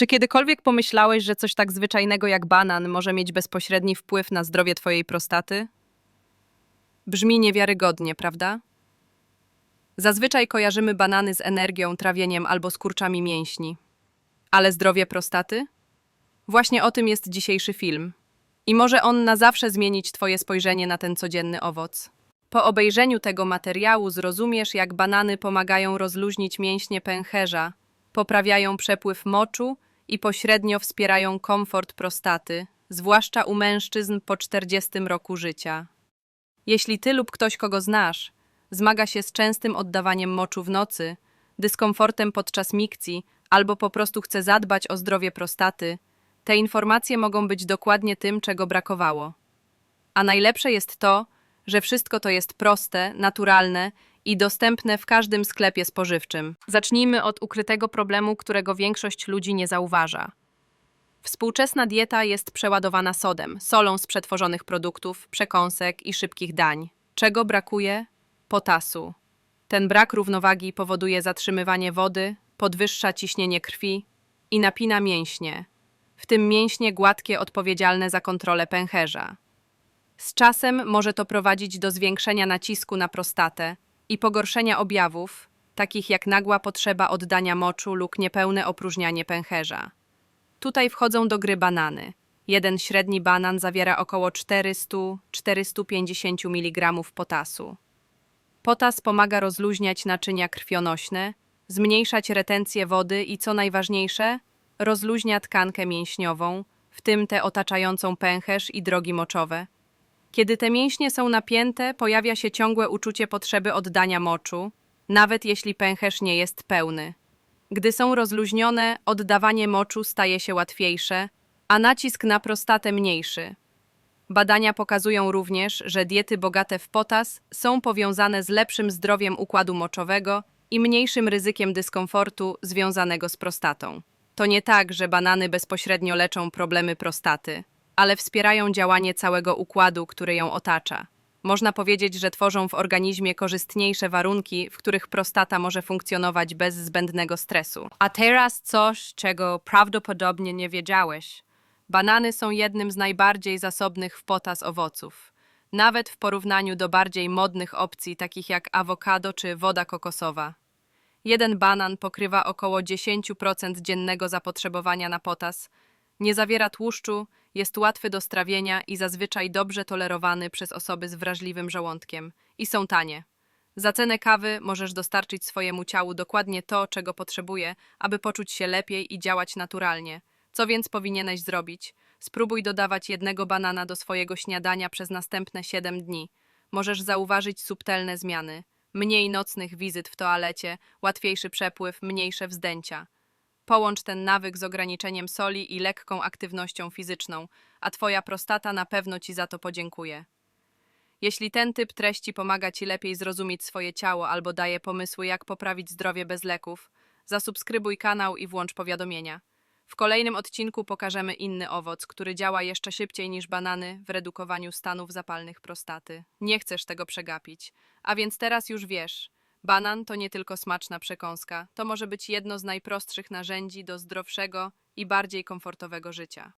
Czy kiedykolwiek pomyślałeś, że coś tak zwyczajnego jak banan może mieć bezpośredni wpływ na zdrowie twojej prostaty? Brzmi niewiarygodnie, prawda? Zazwyczaj kojarzymy banany z energią, trawieniem albo skurczami mięśni. Ale zdrowie prostaty? Właśnie o tym jest dzisiejszy film. I może on na zawsze zmienić Twoje spojrzenie na ten codzienny owoc. Po obejrzeniu tego materiału zrozumiesz, jak banany pomagają rozluźnić mięśnie pęcherza, poprawiają przepływ moczu i pośrednio wspierają komfort prostaty, zwłaszcza u mężczyzn po 40 roku życia. Jeśli ty lub ktoś, kogo znasz, zmaga się z częstym oddawaniem moczu w nocy, dyskomfortem podczas mikcji albo po prostu chce zadbać o zdrowie prostaty, te informacje mogą być dokładnie tym, czego brakowało. A najlepsze jest to, że wszystko to jest proste, naturalne i dostępne w każdym sklepie spożywczym. Zacznijmy od ukrytego problemu, którego większość ludzi nie zauważa. Współczesna dieta jest przeładowana sodem, solą z przetworzonych produktów, przekąsek i szybkich dań. Czego brakuje? Potasu. Ten brak równowagi powoduje zatrzymywanie wody, podwyższa ciśnienie krwi i napina mięśnie, w tym mięśnie gładkie odpowiedzialne za kontrolę pęcherza. Z czasem może to prowadzić do zwiększenia nacisku na prostatę i pogorszenia objawów, takich jak nagła potrzeba oddania moczu lub niepełne opróżnianie pęcherza. Tutaj wchodzą do gry banany. Jeden średni banan zawiera około 400-450 mg potasu. Potas pomaga rozluźniać naczynia krwionośne, zmniejszać retencję wody i co najważniejsze, rozluźnia tkankę mięśniową, w tym tę otaczającą pęcherz i drogi moczowe. Kiedy te mięśnie są napięte, pojawia się ciągłe uczucie potrzeby oddania moczu, nawet jeśli pęcherz nie jest pełny. Gdy są rozluźnione, oddawanie moczu staje się łatwiejsze, a nacisk na prostatę mniejszy. Badania pokazują również, że diety bogate w potas są powiązane z lepszym zdrowiem układu moczowego i mniejszym ryzykiem dyskomfortu związanego z prostatą. To nie tak, że banany bezpośrednio leczą problemy prostaty, ale wspierają działanie całego układu, który ją otacza. Można powiedzieć, że tworzą w organizmie korzystniejsze warunki, w których prostata może funkcjonować bez zbędnego stresu. A teraz coś, czego prawdopodobnie nie wiedziałeś. Banany są jednym z najbardziej zasobnych w potas owoców. Nawet w porównaniu do bardziej modnych opcji, takich jak awokado czy woda kokosowa. Jeden banan pokrywa około 10% dziennego zapotrzebowania na potas, nie zawiera tłuszczu, jest łatwy do strawienia i zazwyczaj dobrze tolerowany przez osoby z wrażliwym żołądkiem. I są tanie. Za cenę kawy możesz dostarczyć swojemu ciału dokładnie to, czego potrzebuje, aby poczuć się lepiej i działać naturalnie. Co więc powinieneś zrobić? Spróbuj dodawać jednego banana do swojego śniadania przez następne 7 dni. Możesz zauważyć subtelne zmiany. Mniej nocnych wizyt w toalecie, łatwiejszy przepływ, mniejsze wzdęcia. Połącz ten nawyk z ograniczeniem soli i lekką aktywnością fizyczną, a Twoja prostata na pewno Ci za to podziękuje. Jeśli ten typ treści pomaga Ci lepiej zrozumieć swoje ciało albo daje pomysły, jak poprawić zdrowie bez leków, zasubskrybuj kanał i włącz powiadomienia. W kolejnym odcinku pokażemy inny owoc, który działa jeszcze szybciej niż banany w redukowaniu stanów zapalnych prostaty. Nie chcesz tego przegapić. A więc teraz już wiesz. Banan to nie tylko smaczna przekąska, to może być jedno z najprostszych narzędzi do zdrowszego i bardziej komfortowego życia.